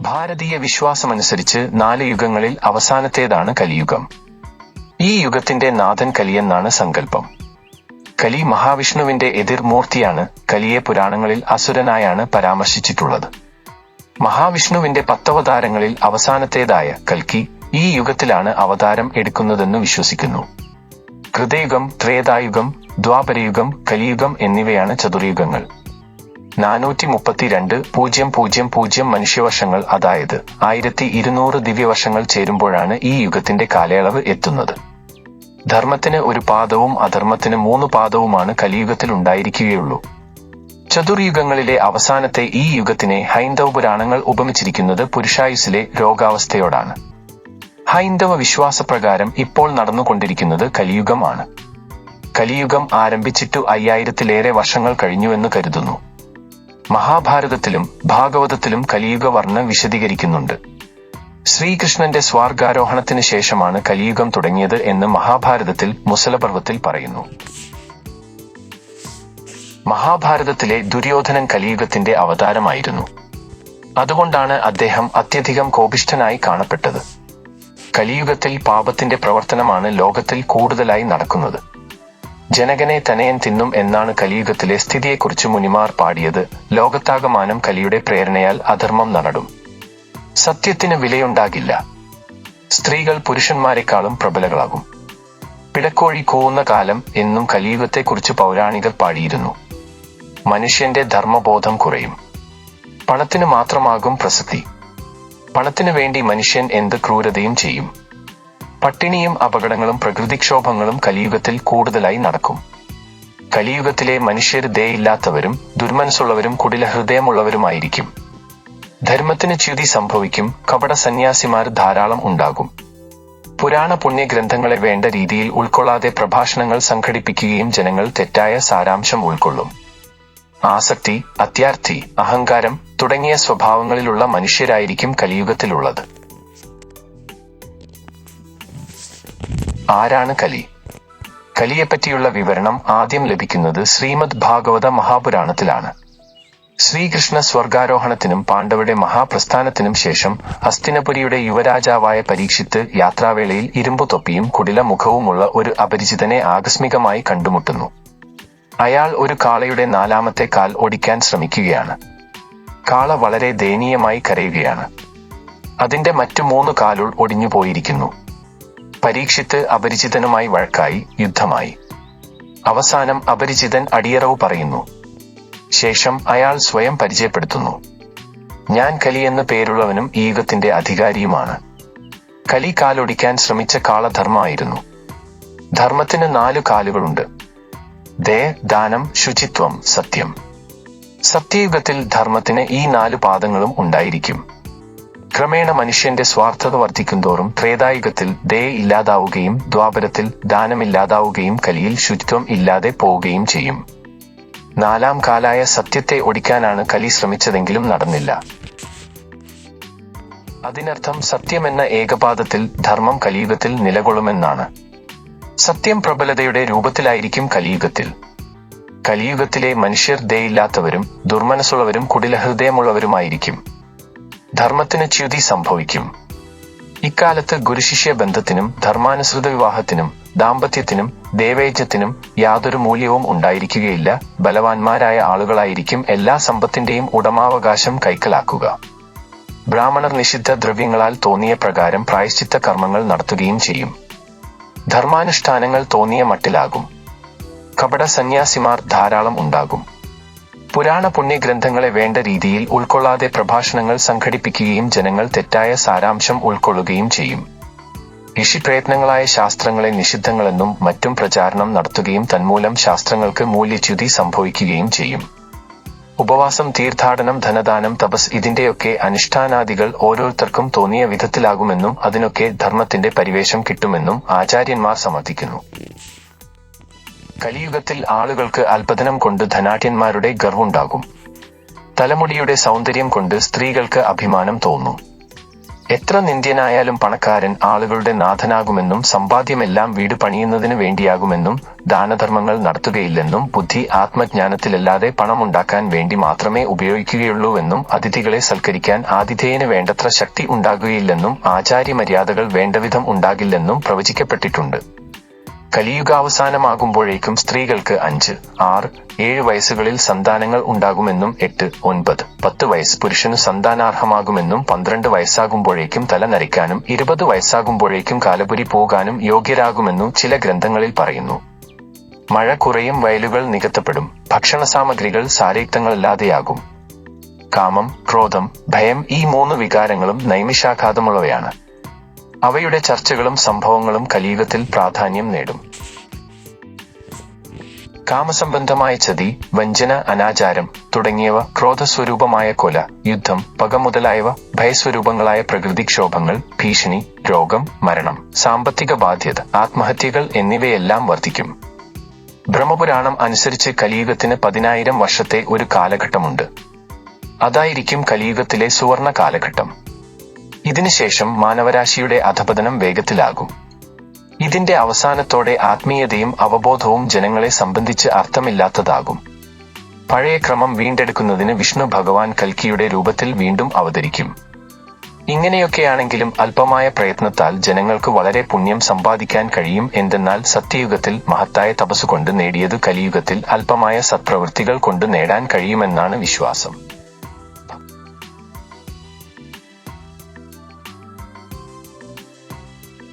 ഭാരതീയ വിശ്വാസമനുസരിച്ച് നാല് യുഗങ്ങളിൽ അവസാനത്തേതാണ് കലിയുഗം. ഈ യുഗത്തിന്റെ നാഥൻ കലിയെന്നാണ് സങ്കല്പം. കലി മഹാവിഷ്ണുവിന്റെ എതിർമൂർത്തിയാണ് കലിയെ പുരാണങ്ങളിൽ അസുരനായാണ് പരാമർശിച്ചിട്ടുള്ളത്. മഹാവിഷ്ണുവിന്റെ പത്തവതാരങ്ങളിൽ അവസാനത്തേതായ കൽക്കി ഈ യുഗത്തിലാണ് അവതാരം എടുക്കുന്നതെന്ന് വിശ്വസിക്കുന്നു. കൃതയുഗം ത്രേതായുഗം ദ്വാപരയുഗം കലിയുഗം എന്നിവയാണ് ചതുർയുഗങ്ങൾ. നാനൂറ്റി മുപ്പത്തിരണ്ട് പൂജ്യം പൂജ്യം പൂജ്യം മനുഷ്യവർഷങ്ങൾ അതായത് ആയിരത്തി ഇരുന്നൂറ് ദിവ്യവർഷങ്ങൾ ചേരുമ്പോഴാണ് ഈ യുഗത്തിന്റെ കാലയളവ് എത്തുന്നത്. ധർമ്മത്തിന് ഒരു പാദവും അധർമ്മത്തിന് മൂന്ന് പാദവുമാണ് കലിയുഗത്തിൽ ഉണ്ടായിരിക്കുകയുള്ളൂ. ചതുർയുഗങ്ങളിലെ അവസാനത്തെ ഈ യുഗത്തിനെ ഹൈന്ദവ പുരാണങ്ങൾ ഉപമിച്ചിരിക്കുന്നത് പുരുഷായുസിലെ രോഗാവസ്ഥയോടാണ്. ഹൈന്ദവ വിശ്വാസപ്രകാരം ഇപ്പോൾ നടന്നുകൊണ്ടിരിക്കുന്നത് കലിയുഗമാണ്. കലിയുഗം ആരംഭിച്ചിട്ടു അയ്യായിരത്തിലേറെ വർഷങ്ങൾ കഴിഞ്ഞുവെന്ന് കരുതുന്നു. മഹാഭാരതത്തിലും ഭാഗവതത്തിലും കലിയുഗ വർണം വിശദീകരിക്കുന്നുണ്ട്. ശ്രീകൃഷ്ണന്റെ സ്വാർഗാരോഹണത്തിന് ശേഷമാണ് കലിയുഗം തുടങ്ങിയത് എന്ന് മഹാഭാരതത്തിൽ മുസലപർവത്തിൽ പറയുന്നു. മഹാഭാരതത്തിലെ ദുര്യോധനൻ കലിയുഗത്തിന്റെ അവതാരമായിരുന്നു. അതുകൊണ്ടാണ് അദ്ദേഹം അത്യധികം കോപിഷ്ഠനായി കാണപ്പെട്ടത്. കലിയുഗത്തിൽ പാപത്തിന്റെ പ്രവർത്തനമാണ് ലോകത്തിൽ കൂടുതലായി നടക്കുന്നത്. ജനകനെ തനയൻ തിന്നും എന്നാണ് കലിയുഗത്തിലെ സ്ഥിതിയെക്കുറിച്ച് മുനിമാർ പാടിയത്. ലോകത്താകമാനം കലിയുടെ പ്രേരണയാൽ അധർമ്മം നടടും. സത്യത്തിന് വിലയുണ്ടാകില്ല. സ്ത്രീകൾ പുരുഷന്മാരെക്കാളും പ്രബലകളാകും. പിടക്കോഴി കോവുന്ന കാലം എന്നും കലിയുഗത്തെക്കുറിച്ച് പൗരാണികർ പാടിയിരുന്നു. മനുഷ്യന്റെ ധർമ്മബോധം കുറയും. പണത്തിന് മാത്രമാകും പ്രസക്തി. പണത്തിനു വേണ്ടി മനുഷ്യൻ എന്ത് ക്രൂരതയും ചെയ്യും. പട്ടിണിയും അപകടങ്ങളും പ്രകൃതിക്ഷോഭങ്ങളും കലിയുഗത്തിൽ കൂടുതലായി നടക്കും. കലിയുഗത്തിലെ മനുഷ്യർ ദയയില്ലാത്തവരും ദുർമനസ്സുള്ളവരും കുടില ഹൃദയമുള്ളവരുമായിരിക്കും. ധർമ്മത്തിന് ച്യുതി സംഭവിക്കും കപട സന്യാസിമാർ ധാരാളം ഉണ്ടാകും. പുരാണ പുണ്യഗ്രന്ഥങ്ങളെ വേണ്ട രീതിയിൽ ഉൾക്കൊള്ളാതെ പ്രഭാഷണങ്ങൾ സംഘടിപ്പിക്കുകയും ജനങ്ങൾ തെറ്റായ സാരാംശം ഉൾക്കൊള്ളും. ആസക്തി അത്യാർത്ഥി അഹങ്കാരം തുടങ്ങിയ സ്വഭാവങ്ങളിലുള്ള മനുഷ്യരായിരിക്കും കലിയുഗത്തിലുള്ളത്. ആരാണ് കലി? കലിയെപ്പറ്റിയുള്ള വിവരണം ആദ്യം ലഭിക്കുന്നത് ശ്രീമദ് ഭാഗവത മഹാപുരാണത്തിലാണ്. ശ്രീകൃഷ്ണ സ്വർഗാരോഹണത്തിനും പാണ്ഡവരുടെ മഹാപ്രസ്ഥാനത്തിനും ശേഷം ഹസ്തിനപുരിയുടെ യുവരാജാവായ പരീക്ഷിത്ത് യാത്രാവേളയിൽ ഇരുമ്പു തൊപ്പിയും കുടിലമുഖവുമുള്ള ഒരു അപരിചിതനെ ആകസ്മികമായി കണ്ടുമുട്ടുന്നു. അയാൾ ഒരു കാളയുടെ നാലാമത്തെ കാൽ ഓടിക്കാൻ ശ്രമിക്കുകയാണ്. കാള വളരെ ദയനീയമായി കരയുകയാണ്. അതിന്റെ മറ്റു മൂന്ന് കാലുൾ ഒടിഞ്ഞുപോയിരിക്കുന്നു. പരീക്ഷിത്ത് അപരിചിതനുമായി വഴക്കായി യുദ്ധമായി. അവസാനം അപരിചിതൻ അടിയറവ് പറയുന്നു ശേഷം അയാൾ സ്വയം പരിചയപ്പെടുത്തുന്നു. ഞാൻ കലി എന്ന പേരുള്ളവനും ഈ യുഗത്തിന്റെ അധികാരിയുമാണ്. കലി കാലൊടിക്കാൻ ശ്രമിച്ച കാളധർമ്മമായിരുന്നു ധർമ്മത്തിന് നാലു കാലുകളുണ്ട്. ദേ ദാനം ശുചിത്വം സത്യം. സത്യയുഗത്തിൽ ധർമ്മത്തിന് ഈ നാലു പാദങ്ങളും ഉണ്ടായിരിക്കും. ക്രമേണ മനുഷ്യന്റെ സ്വാർത്ഥത വർദ്ധിക്കുന്തോറും ത്രേതായുഗത്തിൽ ദയ ഇല്ലാതാവുകയും ദ്വാപരത്തിൽ ദാനമില്ലാതാവുകയും കലിയിൽ ശുചിത്വം ഇല്ലാതെ പോവുകയും ചെയ്യും. നാലാം കാലായ സത്യത്തെ ഒടിക്കാനാണ് കലി ശ്രമിച്ചതെങ്കിലും നടന്നില്ല. അതിനർത്ഥം സത്യമെന്ന ഏകപാദത്തിൽ ധർമ്മം കലിയുഗത്തിൽ നിലകൊള്ളുമെന്നാണ്. സത്യം പ്രബലതയുടെ രൂപത്തിലായിരിക്കും കലിയുഗത്തിൽ. കലിയുഗത്തിലെ മനുഷ്യർ ദയില്ലാത്തവരും ദുർമനസ്സുള്ളവരും കുടിലഹൃദയമുള്ളവരുമായിരിക്കും. ധർമ്മത്തിന് ച്യുതി സംഭവിക്കും. ഇക്കാലത്ത് ഗുരുശിഷ്യ ബന്ധത്തിനും ധർമാനുസൃത വിവാഹത്തിനും ദാമ്പത്യത്തിനും ദേവേജ്യത്തിനും യാതൊരു മൂല്യവും ഉണ്ടായിരിക്കുകയില്ല. ബലവാന്മാരായ ആളുകളായിരിക്കും എല്ലാ സമ്പത്തിന്റെയും ഉടമാവകാശം കൈക്കലാക്കുക. ബ്രാഹ്മണർ നിഷിദ്ധ ദ്രവ്യങ്ങളാൽ തോന്നിയ പ്രകാരം പ്രായശ്ചിത്ത കർമ്മങ്ങൾ നടത്തുകയും ചെയ്യും. ധർമാനുഷ്ഠാനങ്ങൾ തോന്നിയ മട്ടിലാകും. കപട സന്യാസിമാർ ധാരാളം ഉണ്ടാകും. പുരാണ പുണ്യഗ്രന്ഥങ്ങളെ വേണ്ട രീതിയിൽ ഉൾക്കൊള്ളാതെ പ്രഭാഷണങ്ങൾ സംഘടിപ്പിക്കുകയും ജനങ്ങൾ തെറ്റായ സാരാംശം ഉൾക്കൊള്ളുകയും ചെയ്യും. ഋഷിപ്രയത്നങ്ങളായ ശാസ്ത്രങ്ങളെ നിഷിദ്ധങ്ങളെന്നും മറ്റും പ്രചാരണം നടത്തുകയും തന്മൂലം ശാസ്ത്രങ്ങൾക്ക് മൂല്യച്യുതി സംഭവിക്കുകയും ചെയ്യും. ഉപവാസം തീർത്ഥാടനം ധനദാനം തപസ് ഇതിന്റെയൊക്കെ അനുഷ്ഠാനാദികൾ ഓരോരുത്തർക്കും തോന്നിയ വിധത്തിലാകുമെന്നും അതിനൊക്കെ ധർമ്മത്തിന്റെ പരിവേഷം കിട്ടുമെന്നും ആചാര്യന്മാർ സമർത്ഥിക്കുന്നു. കലിയുഗത്തിൽ ആളുകൾക്ക് അല്പധനം കൊണ്ട് ധനാഠ്യന്മാരുടെ ഗർവുണ്ടാകും. തലമുടിയുടെ സൗന്ദര്യം കൊണ്ട് സ്ത്രീകൾക്ക് അഭിമാനം തോന്നും. എത്ര നിന്ദ്യനായാലും പണക്കാരൻ ആളുകളുടെ നാഥനാകുമെന്നും സമ്പാദ്യമെല്ലാം വീട് പണിയുന്നതിന് വേണ്ടിയാകുമെന്നും ദാനധർമ്മങ്ങൾ നടത്തുകയില്ലെന്നും ബുദ്ധി ആത്മജ്ഞാനത്തിലല്ലാതെ പണമുണ്ടാക്കാൻ വേണ്ടി മാത്രമേ ഉപയോഗിക്കുകയുള്ളൂവെന്നും അതിഥികളെ സൽക്കരിക്കാൻ ആതിഥേയന് വേണ്ടത്ര ശക്തി ഉണ്ടാകുകയില്ലെന്നും ആചാര്യമര്യാദകൾ വേണ്ടവിധം ഉണ്ടാകില്ലെന്നും പ്രവചിക്കപ്പെട്ടിട്ടുണ്ട്. കലിയുഗാവസാനമാകുമ്പോഴേക്കും സ്ത്രീകൾക്ക് അഞ്ച് ആറ് ഏഴ് വയസ്സുകളിൽ സന്താനങ്ങൾ ഉണ്ടാകുമെന്നും എട്ട് ഒൻപത് പത്ത് വയസ്സ് പുരുഷന് സന്താനാർഹമാകുമെന്നും പന്ത്രണ്ട് വയസ്സാകുമ്പോഴേക്കും തല നരയ്ക്കാനും ഇരുപത് വയസ്സാകുമ്പോഴേക്കും കാലപുരി പോകാനും യോഗ്യരാകുമെന്നും ചില ഗ്രന്ഥങ്ങളിൽ പറയുന്നു. മഴ കുറയും വയലുകൾ നികത്തപ്പെടും ഭക്ഷണ സാമഗ്രികൾ സാരയുക്തങ്ങളല്ലാതെയാകും. കാമം ക്രോധം ഭയം ഈ മൂന്ന് വികാരങ്ങളും നൈമിഷാഘാതമുള്ളവയാണ്. അവയുടെ ചർച്ചകളും സംഭവങ്ങളും കലിയുഗത്തിൽ പ്രാധാന്യം നേടും. കാമസംബന്ധമായ ചതി വഞ്ചന അനാചാരം തുടങ്ങിയവ ക്രോധസ്വരൂപമായ കൊല യുദ്ധം പക മുതലായവ ഭയസ്വരൂപങ്ങളായ പ്രകൃതിക്ഷോഭങ്ങൾ ഭീഷണി രോഗം മരണം സാമ്പത്തിക ബാധ്യത ആത്മഹത്യകൾ എന്നിവയെല്ലാം വർദ്ധിക്കും ബ്രഹ്മപുരാണം അനുസരിച്ച് കലിയുഗത്തിന് പതിനായിരം വർഷത്തെ ഒരു കാലഘട്ടമുണ്ട്. അതായിരിക്കും കലിയുഗത്തിലെ സുവർണ കാലഘട്ടം. ഇതിനുശേഷം മാനവരാശിയുടെ അധപതനം വേഗത്തിലാകും. ഇതിന്റെ അവസാനത്തോടെ ആത്മീയതയും അവബോധവും ജനങ്ങളെ സംബന്ധിച്ച് അർത്ഥമില്ലാത്തതാകും. പഴയ ക്രമം വീണ്ടെടുക്കുന്നതിന് വിഷ്ണു ഭഗവാൻ കൽക്കിയുടെ രൂപത്തിൽ വീണ്ടും അവതരിക്കും. ഇങ്ങനെയൊക്കെയാണെങ്കിലും അല്പമായ പ്രയത്നത്താൽ ജനങ്ങൾക്ക് വളരെ പുണ്യം സമ്പാദിക്കാൻ കഴിയും എന്തെന്നാൽ സത്യയുഗത്തിൽ മഹത്തായ തപസ്സുകൊണ്ട് നേടിയത് കലിയുഗത്തിൽ അല്പമായ സത്പ്രവൃത്തികൾ കൊണ്ട് നേടാൻ കഴിയുമെന്നാണ് വിശ്വാസം.